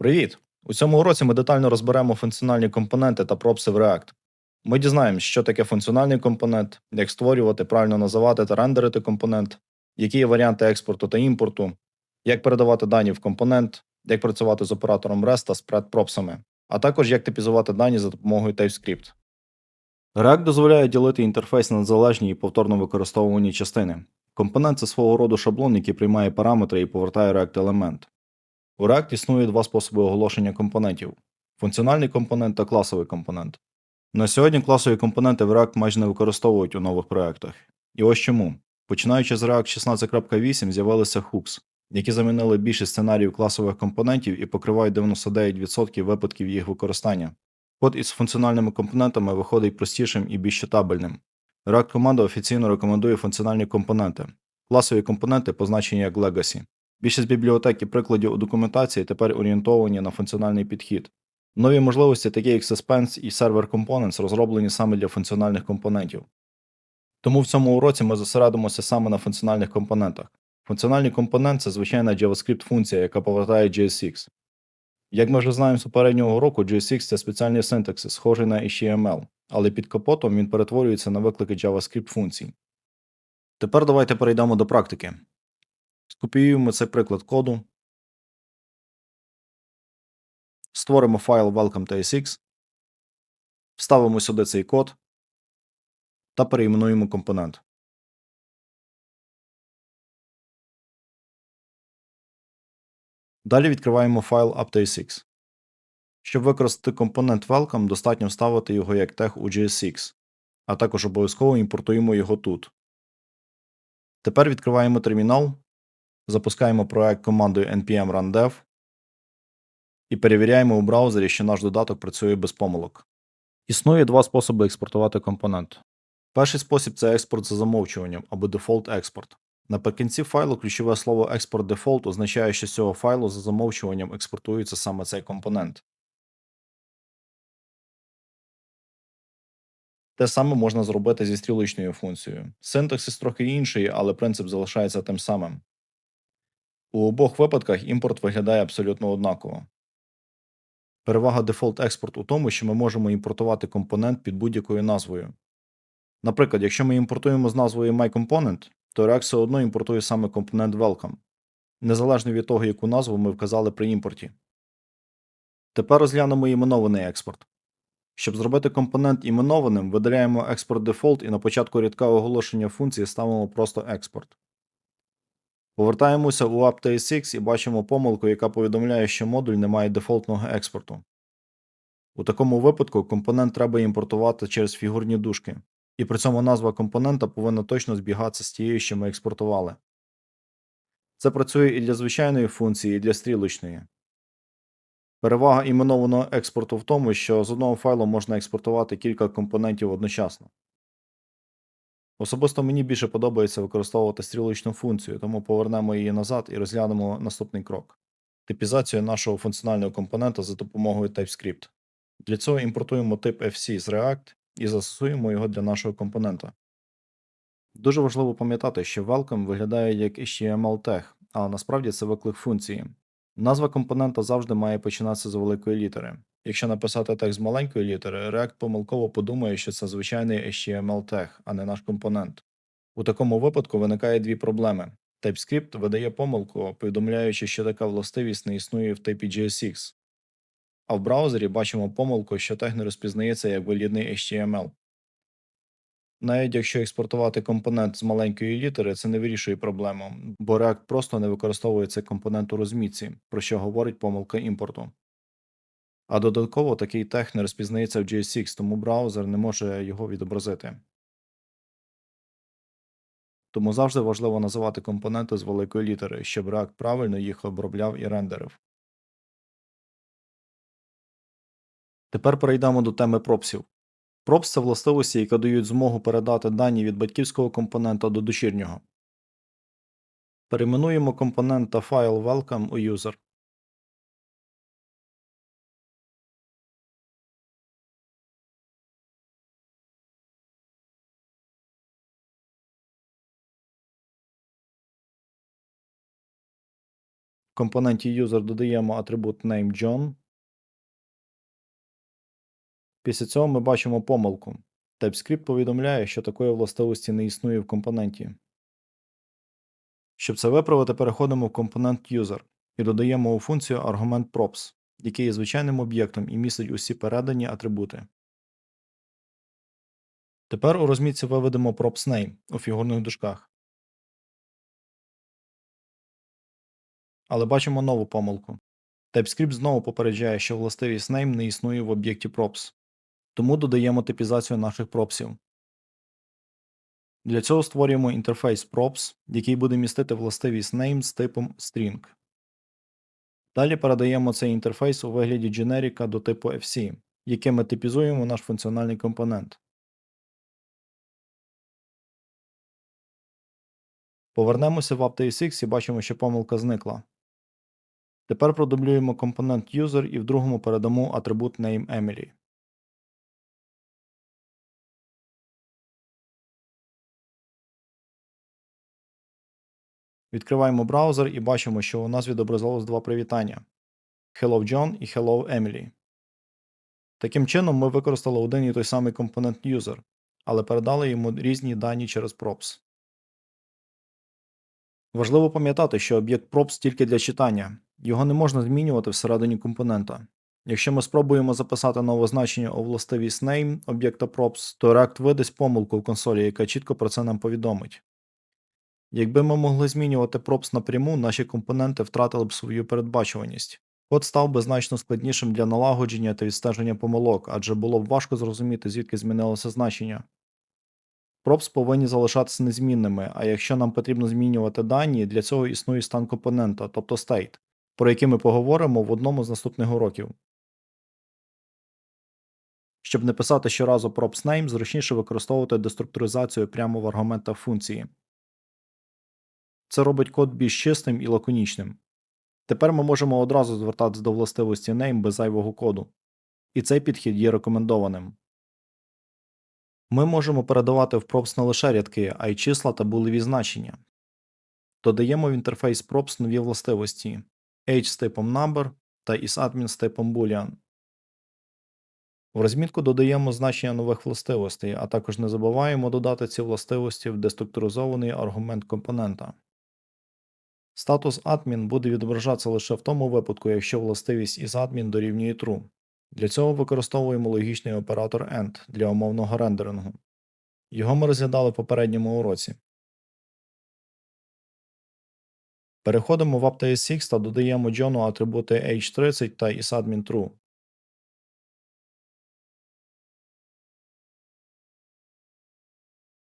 Привіт! У цьому уроці ми детально розберемо функціональні компоненти та пропси в React. Ми дізнаємось, що таке функціональний компонент, як створювати, правильно називати та рендерити компонент, які є варіанти експорту та імпорту, як передавати дані в компонент, як працювати з оператором REST та спредпропсами, а також як типізувати дані за допомогою TypeScript. React дозволяє ділити інтерфейс на незалежні і повторно використовувані частини. Компонент це свого роду шаблон, який приймає параметри і повертає React елемент. У React існує два способи оголошення компонентів: функціональний компонент та класовий компонент. На сьогодні класові компоненти в React майже не використовують у нових проєктах. І ось чому. Починаючи з React 16.8 з'явилися hooks, які замінили більшість сценаріїв класових компонентів і покривають 99% випадків їх використання. Код із функціональними компонентами виходить простішим і більш читабельним. React команда офіційно рекомендує функціональні компоненти. Класові компоненти позначені як Legacy. Більшість бібліотек і прикладів у документації тепер орієнтовані на функціональний підхід. Нові можливості, такі як Suspense і Server Components, розроблені саме для функціональних компонентів. Тому в цьому уроці ми зосередимося саме на функціональних компонентах. Функціональний компонент це звичайна JavaScript функція, яка повертає JSX. Як ми вже знаємо з попереднього уроку, JSX це спеціальний синтаксис, схожий на HTML, але під капотом він перетворюється на виклики JavaScript функцій. Тепер давайте перейдемо до практики. Скопіюємо цей приклад коду. Створимо файл welcome.tsx, вставимо сюди цей код та переіменуємо компонент. Далі відкриваємо файл up.tsx. Щоб використати компонент welcome, достатньо вставити його як тег у JSX, а також обов'язково імпортуємо його тут. Тепер відкриваємо термінал, запускаємо проект командою npm run dev і перевіряємо у браузері, що наш додаток працює без помилок. Існує два способи експортувати компонент. Перший спосіб це експорт за замовчуванням або Default Export. Наприкінці файлу ключове слово Export Default означає, що з цього файлу за замовчуванням експортується саме цей компонент. Те саме можна зробити зі стрілочною функцією. Синтаксис трохи інший, але принцип залишається тим самим. У обох випадках імпорт виглядає абсолютно однаково. Перевага Default Export у тому, що ми можемо імпортувати компонент під будь-якою назвою. Наприклад, якщо ми імпортуємо з назвою MyComponent, то React все одно імпортує саме компонент Welcome, незалежно від того, яку назву ми вказали при імпорті. Тепер розглянемо іменований експорт. Щоб зробити компонент іменованим, видаляємо експорт дефолт і на початку рядка оголошення функції ставимо просто експорт. Повертаємося у app.tsx і бачимо помилку, яка повідомляє, що модуль не має дефолтного експорту. У такому випадку компонент треба імпортувати через фігурні дужки, і при цьому назва компонента повинна точно збігатися з тією, що ми експортували. Це працює і для звичайної функції, і для стрілочної. Перевага іменованого експорту в тому, що з одного файлу можна експортувати кілька компонентів одночасно. Особисто мені більше подобається використовувати стрілочну функцію, тому повернемо її назад і розглянемо наступний крок типізацію нашого функціонального компонента за допомогою TypeScript. Для цього імпортуємо тип FC з React і застосуємо його для нашого компонента. Дуже важливо пам'ятати, що welcome виглядає як HTML тег, але насправді це виклик функції. Назва компонента завжди має починатися з великої літери. Якщо написати тег з маленької літери, React помилково подумає, що це звичайний HTML тег, а не наш компонент. У такому випадку виникає дві проблеми. TypeScript видає помилку, повідомляючи, що така властивість не існує в типі JSX, а в браузері бачимо помилку, що тег не розпізнається як валідний HTML. Навіть якщо експортувати компонент з маленької літери, це не вирішує проблему, бо React просто не використовує цей компонент у розмітці, про що говорить помилка імпорту. А додатково такий тег не розпізнається в JSX, тому браузер не може його відобразити. Тому завжди важливо називати компоненти з великої літери, щоб React правильно їх обробляв і рендерив. Тепер перейдемо до теми пропсів. Пропс це властивості, які дають змогу передати дані від батьківського компонента до дочірнього. Перейменуємо компонент та файл welcome у user. Компоненті user додаємо атрибут name John. Після цього ми бачимо помилку. TypeScript повідомляє, що такої властивості не існує в компоненті. Щоб це виправити, переходимо в компонент user і додаємо у функцію аргумент props, який є звичайним об'єктом і містить усі передані атрибути. Тепер у розмітці виведемо props name у фігурних дужках. Але бачимо нову помилку. TypeScript знову попереджає, що властивість name не існує в об'єкті props. Тому додаємо типізацію наших пропсів. Для цього створюємо інтерфейс props, який буде містити властивість name з типом string. Далі передаємо цей інтерфейс у вигляді дженеріка до типу FC, яким ми типізуємо наш функціональний компонент. Повернемося в AppTSX і бачимо, що помилка зникла. Тепер продублюємо компонент user і в другому передамо атрибут nameEmily. Відкриваємо браузер і бачимо, що у нас відобразилось два привітання: Hello John і Hello Emily. Таким чином, ми використали один і той самий компонент user, але передали йому різні дані через props. Важливо пам'ятати, що об'єкт props тільки для читання, його не можна змінювати всередині компонента. Якщо ми спробуємо записати нове значення у властивість name об'єкта props, то React видасть помилку в консолі, яка чітко про це нам повідомить. Якби ми могли змінювати props напряму, наші компоненти втратили б свою передбачуваність. Код став би значно складнішим для налагодження та відстеження помилок, адже було б важко зрозуміти, звідки змінилося значення. Props повинні залишатися незмінними, а якщо нам потрібно змінювати дані, для цього існує стан компонента, тобто state, про який ми поговоримо в одному з наступних уроків. Щоб не писати щоразу props name, зручніше використовувати деструктуризацію прямо в аргументах функції. Це робить код більш чистим і лаконічним. Тепер ми можемо одразу звертатися до властивості name без зайвого коду. І цей підхід є рекомендованим. Ми можемо передавати в props не лише рядки, а й числа та булеві значення. Додаємо в інтерфейс props нові властивості age з типом number та isAdmin з типом boolean. В розмітку додаємо значення нових властивостей, а також не забуваємо додати ці властивості в деструктуризований аргумент компонента. Статус admin буде відображатися лише в тому випадку, якщо властивість isAdmin дорівнює true. Для цього використовуємо логічний оператор AND для умовного рендерингу. Його ми розглядали в попередньому уроці. Переходимо в AppTSX та додаємо Джону атрибути H30 та isAdmin true.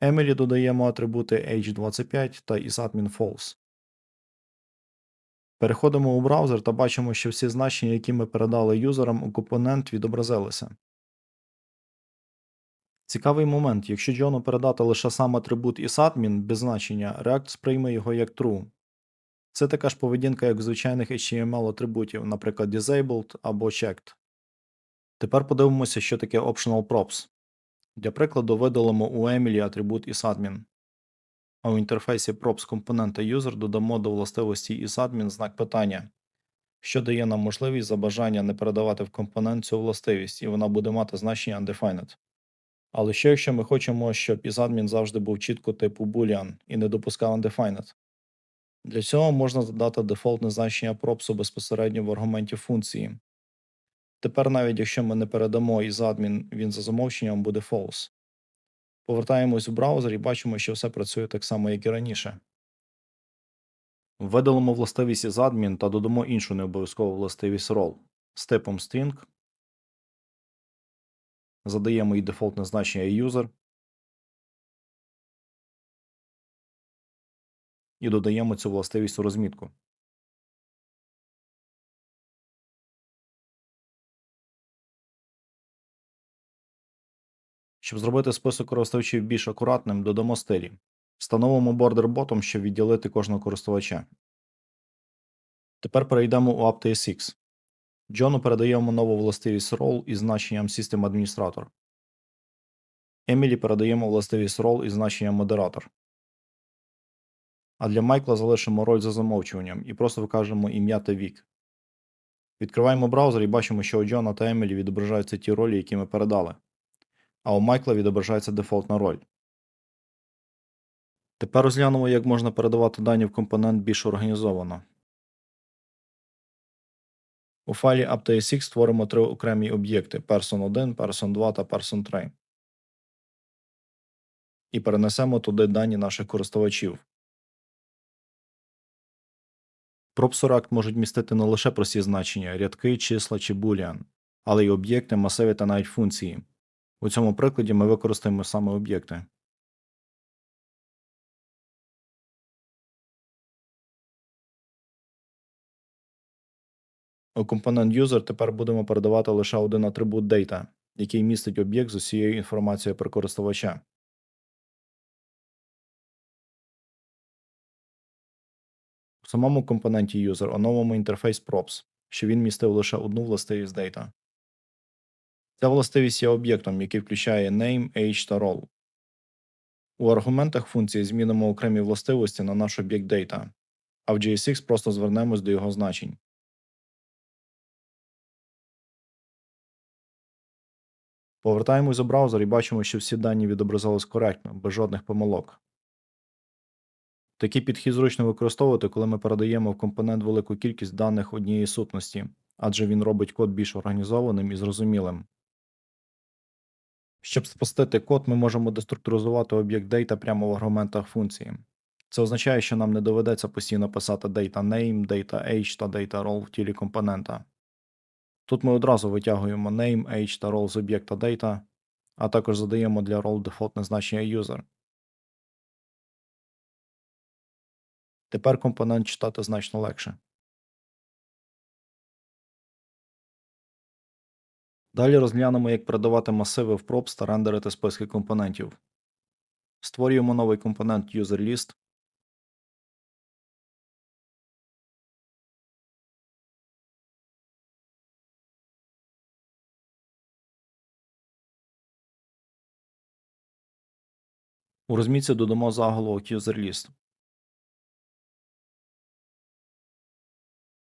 Emily додаємо атрибути H25 та isAdmin false. Переходимо у браузер та бачимо, що всі значення, які ми передали юзерам у компонент, відобразилися. Цікавий момент, якщо Джону передати лише сам атрибут isAdmin без значення, React сприйме його як true. Це така ж поведінка, як у звичайних HTML атрибутів, наприклад, disabled або checked. Тепер подивимося, що таке optional props. Для прикладу, видалимо у Emily атрибут isAdmin. А у інтерфейсі props компонента user додамо до властивості isAdmin знак питання, що дає нам можливість за бажання не передавати в компонент цю властивість, і вона буде мати значення undefined. Але що якщо ми хочемо, щоб isAdmin завжди був чітко типу boolean і не допускав undefined? Для цього можна задати дефолтне значення пропсу безпосередньо в аргументі функції. Тепер, навіть якщо ми не передамо isAdmin, він за замовченням буде false. Повертаємось в браузер і бачимо, що все працює так само, як і раніше. Видалимо властивість isAdmin та додамо іншу необов'язкову властивість role з типом string. Задаємо їй дефолтне значення user. І додаємо цю властивість у розмітку. Щоб зробити список користувачів більш акуратним, додамо стилі. Встановимо border bottom, щоб відділити кожного користувача. Тепер перейдемо у AppTSX. Джону передаємо нову властивість role із значенням System Administrator. Емілі передаємо властивість role із значенням модератор. А для Майкла залишимо роль за замовчуванням і просто викажемо ім'я та вік. Відкриваємо браузер і бачимо, що у Джона та Емілі відображаються ті ролі, які ми передали, а у Майкла відображається дефолтна роль. Тепер розглянемо, як можна передавати дані в компонент більш організовано. У файлі UpTSX створимо три окремі об'єкти person1, person2 та person3 і перенесемо туди дані наших користувачів. React можуть містити не лише прості значення, рядки, числа чи boolean, але й об'єкти, масиви та навіть функції. У цьому прикладі ми використаємо саме об'єкти. У компонент user тепер будемо передавати лише один атрибут data, який містить об'єкт з усією інформацією про користувача. В самому компоненті user оновимо інтерфейс props, що він містив лише одну властивість data. Ця властивість є об'єктом, який включає name, age та role. У аргументах функції змінимо окремі властивості на наш об'єкт data, а в JSX просто звернемось до його значень. Повертаємось у браузер і бачимо, що всі дані відобразились коректно, без жодних помилок. Такий підхід зручно використовувати, коли ми передаємо в компонент велику кількість даних однієї сутності, адже він робить код більш організованим і зрозумілим. Щоб спустити код, ми можемо деструктуризувати об'єкт data прямо в аргументах функції. Це означає, що нам не доведеться постійно писати data name, data age та data role в тілі компонента. Тут ми одразу витягуємо name, age та role з об'єкта data, а також задаємо для role дефолтне значення user. Тепер компонент читати значно легше. Далі розглянемо, як передавати масиви в props та рендерити списки компонентів. Створюємо новий компонент userList. У розмітці додамо заголовок userList.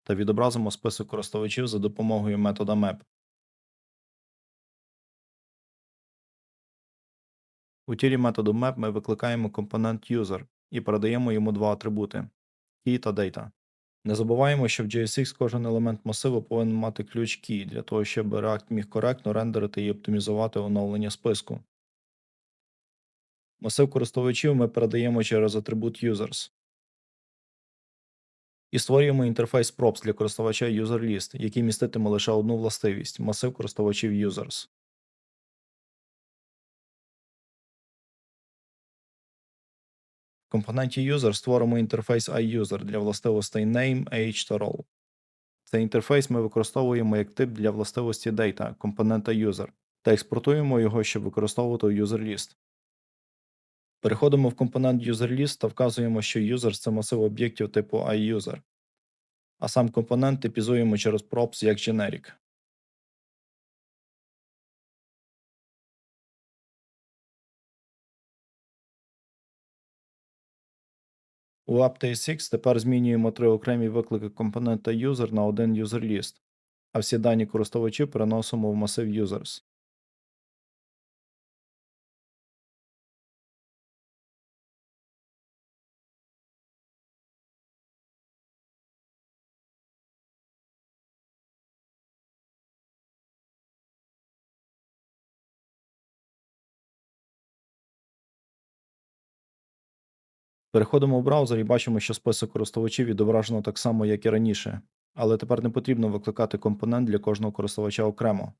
та відобразимо список користувачів за допомогою метода map. У тілі методу map ми викликаємо компонент user і передаємо йому два атрибути key та data. Не забуваємо, що в JSX кожен елемент масиву повинен мати ключ key для того, щоб React міг коректно рендерити і оптимізувати оновлення списку. Масив користувачів ми передаємо через атрибут users і створюємо інтерфейс props для користувача userList, який міститиме лише одну властивість масив користувачів users. Компоненті user створимо інтерфейс iUser для властивостей name, age та role. Цей інтерфейс ми використовуємо як тип для властивості data компонента user та експортуємо його, щоб використовувати у userList. Переходимо в компонент userList та вказуємо, що user це масив об'єктів типу iUser, а сам компонент типізуємо через props як generic. У UpTSX тепер змінюємо три окремі виклики компонента user на один userList, а всі дані користувачів переносимо в масив users. Переходимо в браузер і бачимо, що список користувачів відображено так само, як і раніше, але тепер не потрібно викликати компонент для кожного користувача окремо.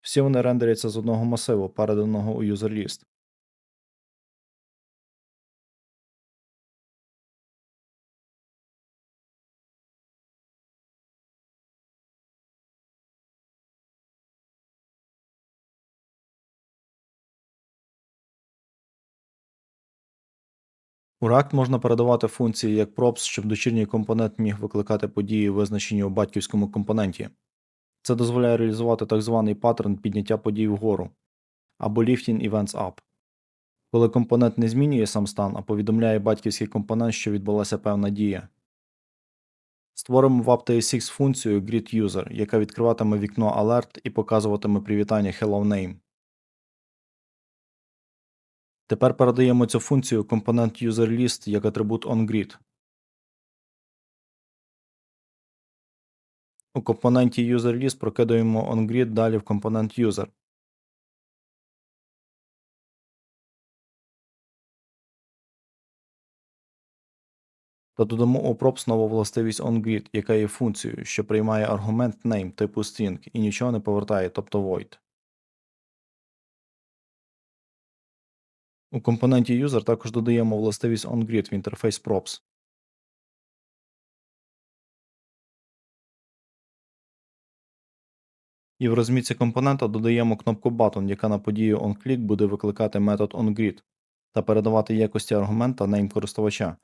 Всі вони рендеряться з одного масиву, переданого у userList. У React можна передавати функції як props, щоб дочірній компонент міг викликати події, визначені у батьківському компоненті. Це дозволяє реалізувати так званий паттерн підняття подій вгору або lifting events up. коли компонент не змінює сам стан, а повідомляє батьківський компонент, що відбулася певна дія. Створимо в aptX функцію greetUser, яка відкриватиме вікно Alert і показуватиме привітання Hello Name. Тепер передаємо цю функцію компонент userList як атрибут onGrid. У компоненті userList прокидаємо onGrid далі в компонент user. Та додамо у props нову властивість onGrid, яка є функцією, що приймає аргумент name типу string і нічого не повертає, тобто void. У компоненті user також додаємо властивість onGrid в інтерфейс props. І в розмітці компонента додаємо кнопку Button, яка на подію onClick буде викликати метод onGrid та передавати якості аргумента name користувача.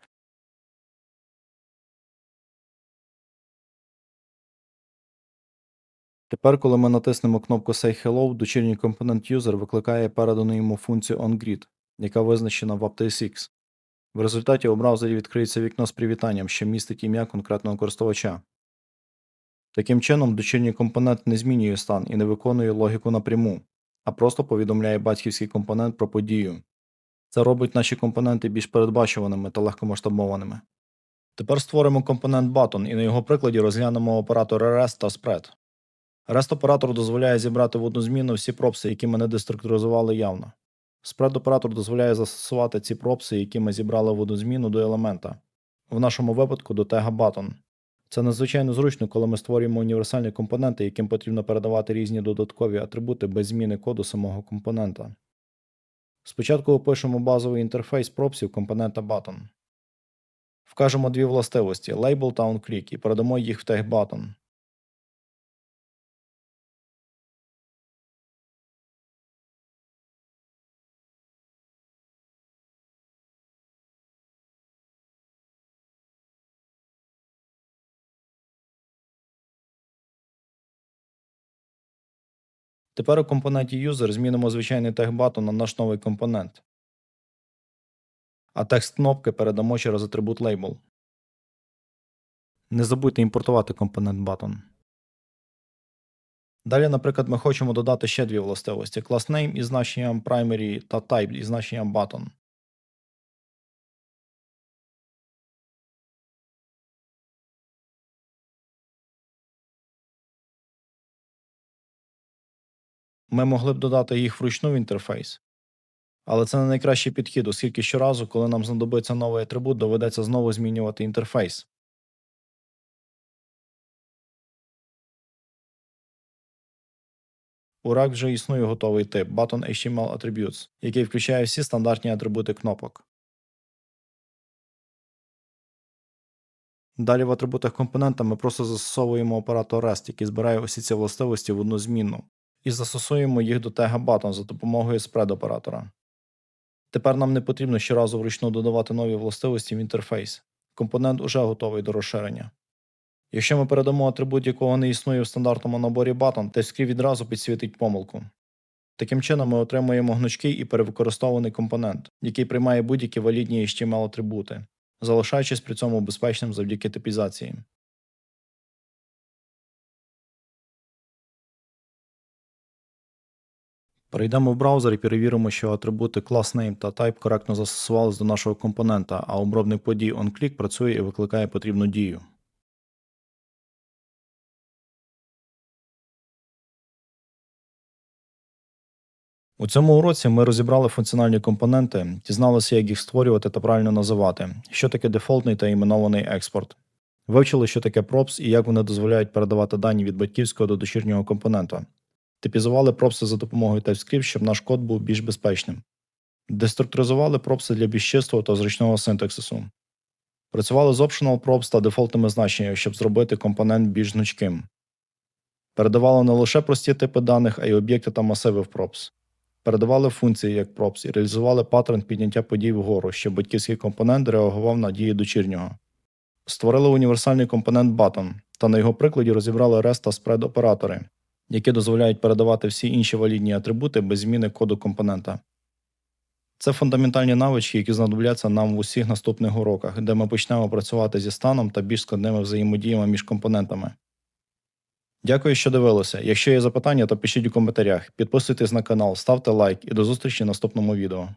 Тепер, коли ми натиснемо кнопку Say Hello, дочірній компонент user викликає передану йому функцію onGrid, яка визначена в aptX. В результаті у браузері відкриється вікно з привітанням, що містить ім'я конкретного користувача. Таким чином, дочірній компонент не змінює стан і не виконує логіку напряму, а просто повідомляє батьківський компонент про подію. Це робить наші компоненти більш передбачуваними та легкомасштабованими. Тепер створимо компонент Button і на його прикладі розглянемо оператори REST та spread. REST оператор дозволяє зібрати в одну зміну всі пропси, які ми не деструктуризували явно. Spread оператор дозволяє застосувати ці пропси, які ми зібрали в зміну до елемента, в нашому випадку до тега button. Це надзвичайно зручно, коли ми створюємо універсальні компоненти, яким потрібно передавати різні додаткові атрибути без зміни коду самого компонента. Спочатку опишемо базовий інтерфейс пропсів компонента button. Вкажемо дві властивості label та onClick і передамо їх в тег button. Тепер у компоненті user змінимо звичайний тег button на наш новий компонент. А текст кнопки передамо через атрибут label. Не забудьте імпортувати компонент button. Далі, наприклад, ми хочемо додати ще дві властивості: class name із значенням primary та type із значенням button. Ми могли б додати їх вручну в інтерфейс. Але це не найкращий підхід, оскільки щоразу, коли нам знадобиться новий атрибут, доведеться знову змінювати інтерфейс. У React вже існує готовий тип Button HTML Attributes, який включає всі стандартні атрибути кнопок. Далі в атрибутах компонента ми просто застосовуємо оператор REST, який збирає усі ці властивості в одну змінну, і застосуємо їх до тега button за допомогою spread оператора. Тепер нам не потрібно щоразу вручну додавати нові властивості в інтерфейс. Компонент уже готовий до розширення. Якщо ми передамо атрибут, якого не існує в стандартному наборі button, TypeScript відразу підсвітить помилку. Таким чином, ми отримуємо гнучкий і перевикористований компонент, який приймає будь-які валідні HTML атрибути, залишаючись при цьому безпечним завдяки типізації. Перейдемо в браузер і перевіримо, що атрибути className та type коректно застосувались до нашого компонента, а обробник подій onClick працює і викликає потрібну дію. У цьому уроці ми розібрали функціональні компоненти, дізналися, як їх створювати та правильно називати, що таке дефолтний та іменований експорт. Вивчили, що таке props і як вони дозволяють передавати дані від батьківського до дочірнього компонента. Типізували пропси за допомогою TypeScript, щоб наш код був більш безпечним. Деструктуризували пропси для більш чистого та зручного синтаксису. Працювали з optional props та дефолтними значеннями, щоб зробити компонент більш гнучким. Передавали не лише прості типи даних, а й об'єкти та масиви в props. Передавали функції як props і реалізували паттерн підняття подій вгору, щоб батьківський компонент реагував на дії дочірнього. Створили універсальний компонент button та на його прикладі розібрали REST та spread оператори, які дозволяють передавати всі інші валідні атрибути без зміни коду компонента. Це фундаментальні навички, які знадобляться нам в усіх наступних уроках, де ми почнемо працювати зі станом та більш складними взаємодіями між компонентами. Дякую, що дивилися. Якщо є запитання, то пишіть у коментарях, підписуйтесь на канал, ставте лайк і до зустрічі в наступному відео.